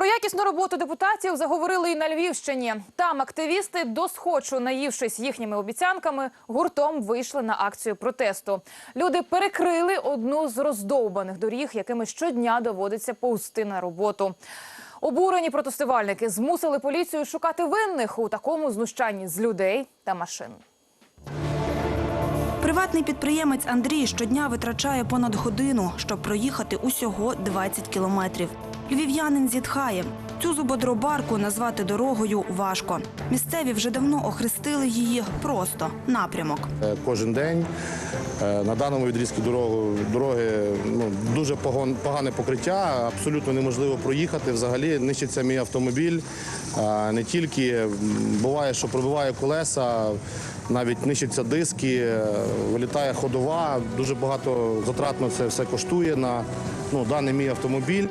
Про якісну роботу депутатів заговорили і на Львівщині. Там активісти, досхочу наївшись їхніми обіцянками, гуртом вийшли на акцію протесту. Люди перекрили одну з роздовбаних доріг, якими щодня доводиться повзти на роботу. Обурені протестувальники змусили поліцію шукати винних у такому знущанні з людей та машин. Приватний підприємець Андрій щодня витрачає понад годину, щоб проїхати усього 20 кілометрів. Львів'янин зітхає. Цю зубодробарку назвати дорогою важко. Місцеві вже давно охрестили її просто напрямок. Е, кожен день. Е, На даному відрізку дороги, ну, дуже погане покриття, абсолютно неможливо проїхати. Взагалі нищиться мій автомобіль. Е, Не тільки буває, що пробиває колеса, навіть нищаться диски, вилітає ходова. Дуже багато затратно це все коштує на ну, даний мій автомобіль.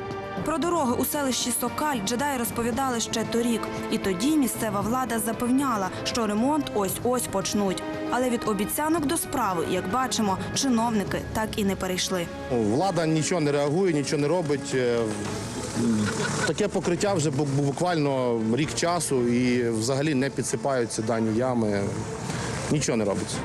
Про дороги у селищі Сокаль джедаї розповідали ще торік. І тоді місцева влада запевняла, що ремонт ось-ось почнуть. Але від обіцянок до справи, як бачимо, чиновники так і не перейшли. Влада нічого не реагує, нічого не робить. Е, Таке покриття вже буквально рік часу і взагалі не підсипаються дані ями. Нічого не робиться.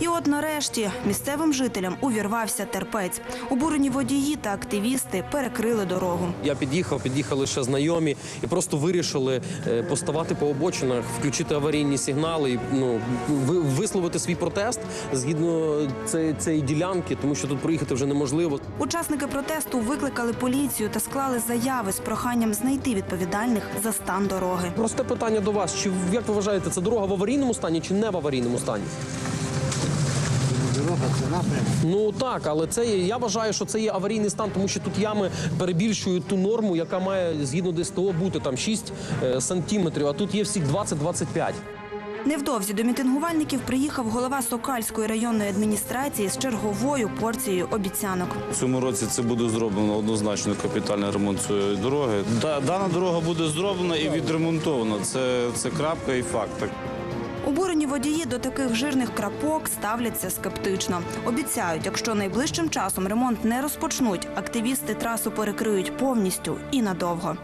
І от нарешті місцевим жителям увірвався терпець. Обурені водії та активісти перекрили дорогу. Я під'їхав, під'їхали ще знайомі і просто вирішили е, поставати по обочинах, включити аварійні сигнали і ну ви- висловити свій протест згідно цієї, цієї ділянки, тому що тут проїхати вже неможливо. Учасники протесту викликали поліцію та склали заяви з проханням знайти відповідальних за стан дороги. Просте питання до вас: чи як ви вважаєте, це дорога в аварійному стані чи не в аварійному стані? Напрямок. Ну так, але це є, я вважаю, що це є аварійний стан, тому що тут ями перебільшують ту норму, яка має згідно ДСТО бути там 6 е, сантиметрів, а тут є всіх 20-25. Невдовзі до мітингувальників приїхав голова Сокальської районної адміністрації з черговою порцією обіцянок. В цьому році це буде зроблено однозначно капітальний ремонт цієї дороги. Да- Дана дорога буде зроблена і відремонтована. Це, це крапка і факт. Так. Обурені водії до таких жирних крапок ставляться скептично. Обіцяють, якщо найближчим часом ремонт не розпочнуть, активісти трасу перекриють повністю і надовго.